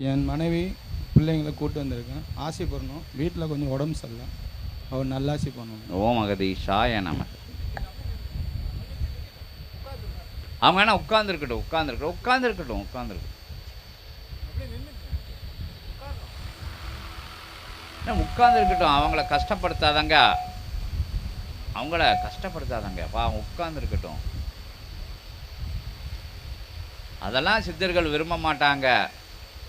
என் மனைவி பிள்ளைங்களை கூட்டு வந்திருக்கேன். ஆசைப்படணும். வீட்டில் கொஞ்சம் உடம்பு சரியில்லை. அவர் நல்லாசி பண்ணணும் ஓம் அகதீஷாய நம. அவங்க என்ன உட்காந்துருக்கட்டும் உட்காந்துருக்கட்டும் உட்காந்துருக்கட்டும் உட்காந்துருக்கட்டும் உட்காந்துருக்கட்டும் அவங்கள கஷ்டப்படுத்தாதங்க. அவங்கள கஷ்டப்படுத்தாதங்க. அவங்க உட்காந்துருக்கட்டும் அதெல்லாம் சித்தர்கள் விரும்ப மாட்டாங்க.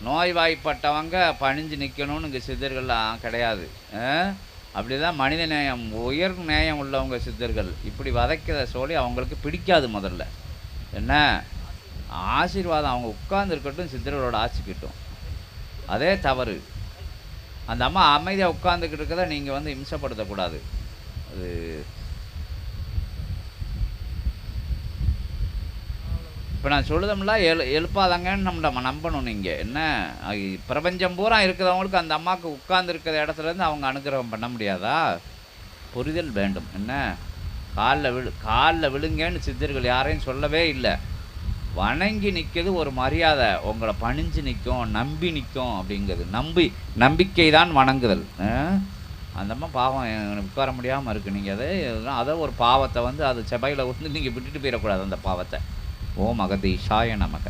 நோய்வாய்ப்பட்டவங்க பணிஞ்சு நிற்கணும்னு இங்கே சித்தர்கள்லாம் கிடையாது. அப்படி தான் மனித நேயம் உயர் நேயம் உள்ளவங்க சித்தர்கள். இப்படி வதைக்கிற சொல்லி அவங்களுக்கு பிடிக்காது முதல்ல. என்ன? ஆசீர்வாதம். அவங்க உட்காந்துருக்கட்டும் சித்தர்களோட ஆசிக்கிட்டும் அதே தவறு. அந்த அம்மா அமைதியாக உட்காந்துக்கிட்டு இருக்கதை நீங்கள் வந்து இம்சப்படுத்தக்கூடாது. அது இப்போ நான் சொல்லுதம்லாம் எழு எழுப்பாதாங்கன்னு நம்ம நம்ம நம்பணும் நீங்கள் என்ன? பிரபஞ்சம் பூரா இருக்கிறவங்களுக்கு அந்த அம்மாவுக்கு உட்கார்ந்துருக்கிற இடத்துலேருந்து அவங்க அனுகிரகம் பண்ண முடியாதா? புரிதல் வேண்டும். என்ன? காலில் விழு காலில் விழுங்கன்னு சித்தர்கள் யாரையும் சொல்லவே இல்லை. வணங்கி நிற்கிறது ஒரு மரியாதை. உங்களை பணிஞ்சு நிற்கும் நம்பி நிற்கும் அப்படிங்கிறது நம்பி நம்பிக்கை தான் வணங்குதல். ஆ? அந்த அம்மா பாவம் எனக்கு உட்கார முடியாமல் இருக்குது நீங்கள் அதை அதை ஒரு பாவத்தை வந்து அது செபையில் வந்து நீங்கள் விட்டுட்டு போயிடக்கூடாது அந்த பாவத்தை. ஓம் அகதீஷாய நமக.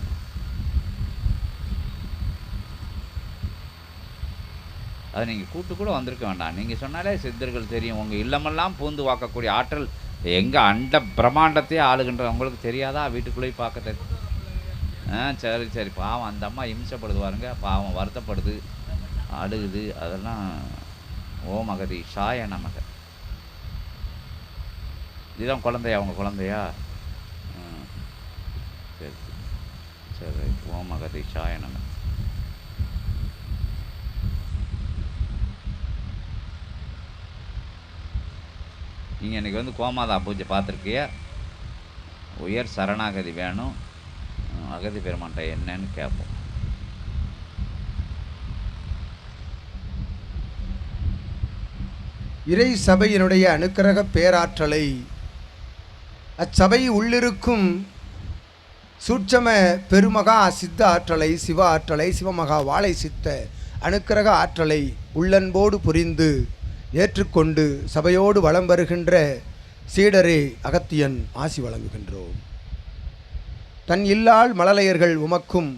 அது நீங்கள் கூட்டு கூட வந்திருக்க வேண்டாம். நீங்கள் சொன்னாலே சித்தர்கள் தெரியும். உங்கள் இல்லமெல்லாம் பூந்து வாக்கக்கூடிய ஆற்றல் எங்கே அண்ட பிரம்மாண்டத்தையே ஆளுகின்ற உங்களுக்கு தெரியாதா? வீட்டுக்குள்ளேயே பார்க்க ஆ சரி சரி. பாவம் அந்த அம்மா இம்சப்படுது பாருங்க. பாவம் வருத்தப்படுது. அழுகுது. அதெல்லாம் ஓம் மகதி ஷாய நமக. இதுதான் குழந்தையா? அவங்க குழந்தையா? சரி சரி ரைட். ஓம் அகதி ஷாய நீங்கள் இன்றைக்கி வந்து கோமாதா பூஜை பார்த்துருக்கிய உயர் சரணாகதி வேணும். அகதி பெருமான்ட்ட என்னன்னு கேட்போம். இறை சபையினுடைய அனுக்கிரக பேராற்றலை அச்சபை உள்ளிருக்கும் சூட்சம பெருமகா சித்த ஆற்றலை சிவ ஆற்றலை சிவமகா வாழை சித்த அனுக்கிரக ஆற்றலை உள்ளன்போடு புரிந்து ஏற்றுக்கொண்டு சபையோடு வலம் வருகின்ற சீடரே அகத்தியன் ஆசி வழங்குகின்றோம். தன் இல்லால் மழலையர்கள் உமக்கும்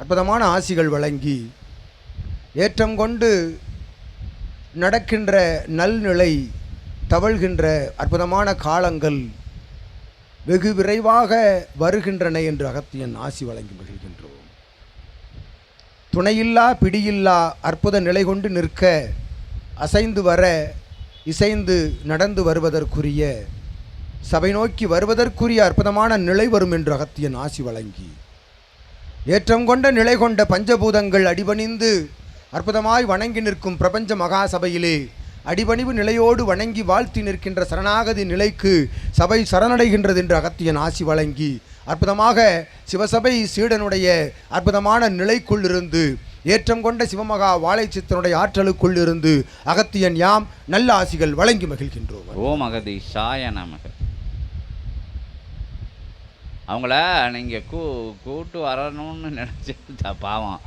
அற்புதமான ஆசிகள் வழங்கி ஏற்றம் கொண்டு நடக்கின்ற நல்நிலை தவழ்கின்ற அற்புதமான காலங்கள் வெகு விரைவாக வருகின்றன என்று அகத்தியன் ஆசி வழங்கி மகிழ்கின்றோம். துணையில்லா பிடியில்லா அற்புத நிலை கொண்டு நிற்க அசைந்து வர இசைந்து நடந்து வருவதற்குரிய சபை நோக்கி வருவதற்குரிய அற்புதமான நிலை வரும் என்று அகத்தியன் ஆசி வழங்கி ஏற்றம் கொண்ட நிலை கொண்ட பஞ்சபூதங்கள் அடிபணிந்து அற்புதமாய் வணங்கி நிற்கும் பிரபஞ்ச மகாசபையிலே அடிபணிவு நிலையோடு வணங்கி வாழ்த்தி நிற்கின்ற சரணாகதி நிலைக்கு சபை சரணடைகின்றது என்று அகத்தியன் ஆசி வழங்கி அற்புதமாக சிவசபை சீடனுடைய அற்புதமான நிலைக்குள்ளிருந்து ஏற்றம் கொண்ட சிவமகா வாழைச்சித்தனுடைய ஆற்றலுக்குள் இருந்து அகத்தியன் யாம் நல்ல ஆசிகள் வழங்கி மகிழ்கின்றோம். ஓம் அகதி சாய நமக. அவங்கள நீங்கள் கூ கூட்டு வரணும்னு நினச்சி பாவம்.